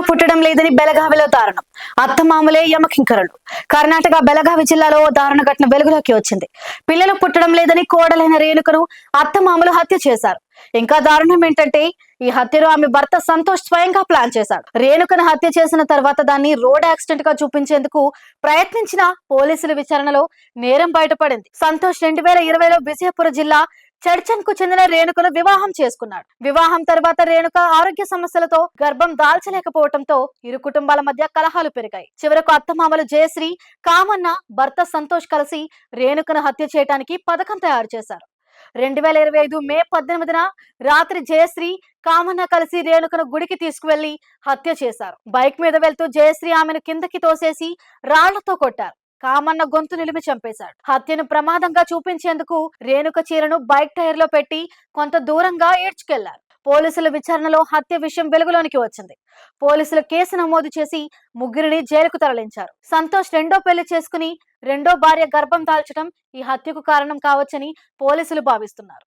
పిల్లలు పుట్టడం లేదని బెలగావిలో దారుణం. అత్తమామలే యమకింకరలు. కర్ణాటక బెలగావి జిల్లాలో ఓ దారుణ ఘటన వెలుగులోకి వచ్చింది. పిల్లలు పుట్టడం లేదని కోడలైన రేణుకను అత్తమామలు హత్య చేశారు. ఇంకా దారుణం ఏంటంటే ఈ హత్యలో ఆమె భర్త సంతోష్ స్వయంగా ప్లాన్ చేశాడు. రేణుకను హత్య చేసిన తర్వాత దాన్ని రోడ్ యాక్సిడెంట్గా చూపించేందుకు ప్రయత్నించిన పోలీసుల విచారణలో నేరం బయటపడింది. సంతోష్ రెండు వేల ఇరవైలో విజయపురం జిల్లా చర్చన్కు చెందిన రేణుకను వివాహం చేసుకున్నాడు. వివాహం తర్వాత రేణుక ఆరోగ్య సమస్యలతో గర్భం దాల్చలేకపోవడంతో ఇరు కుటుంబాల మధ్య కలహాలు పెరిగాయి. చివరకు అత్తమామలు జయశ్రీ కామన్న భర్త సంతోష్ కలిసి రేణుకను హత్య చేయడానికి పథకం తయారు చేశారు. రెండు వేల ఇరవై ఐదు మే పద్దెనిమిదిన రాత్రి జయశ్రీ కామన్న కలిసి రేణుకను గుడికి తీసుకువెళ్ళి హత్య చేశారు. బైక్ మీద వెళ్తూ జయశ్రీ ఆమెను కిందకి తోసేసి రాళ్ళతో కొట్టారు. కామన్న గొంతు నిలిమి చంపేశాడు. హత్యను ప్రమాదంగా చూపించేందుకు రేణుక చీరను బైక్ టైర్లో పెట్టి కొంత దూరంగా ఏడ్చుకెళ్ళారు పోలీసుల విచారణలో హత్య విషయం వెలుగులోనికి వచ్చింది. పోలీసులు కేసు నమోదు చేసి ముగ్గురిని జైలుకు తరలించారు. సంతోష్ రెండో పెళ్ళి చేసుకుని రెండో భార్య గర్భం దాల్చడం ఈ హత్యకు కారణం కావచ్చని పోలీసులు భావిస్తున్నారు.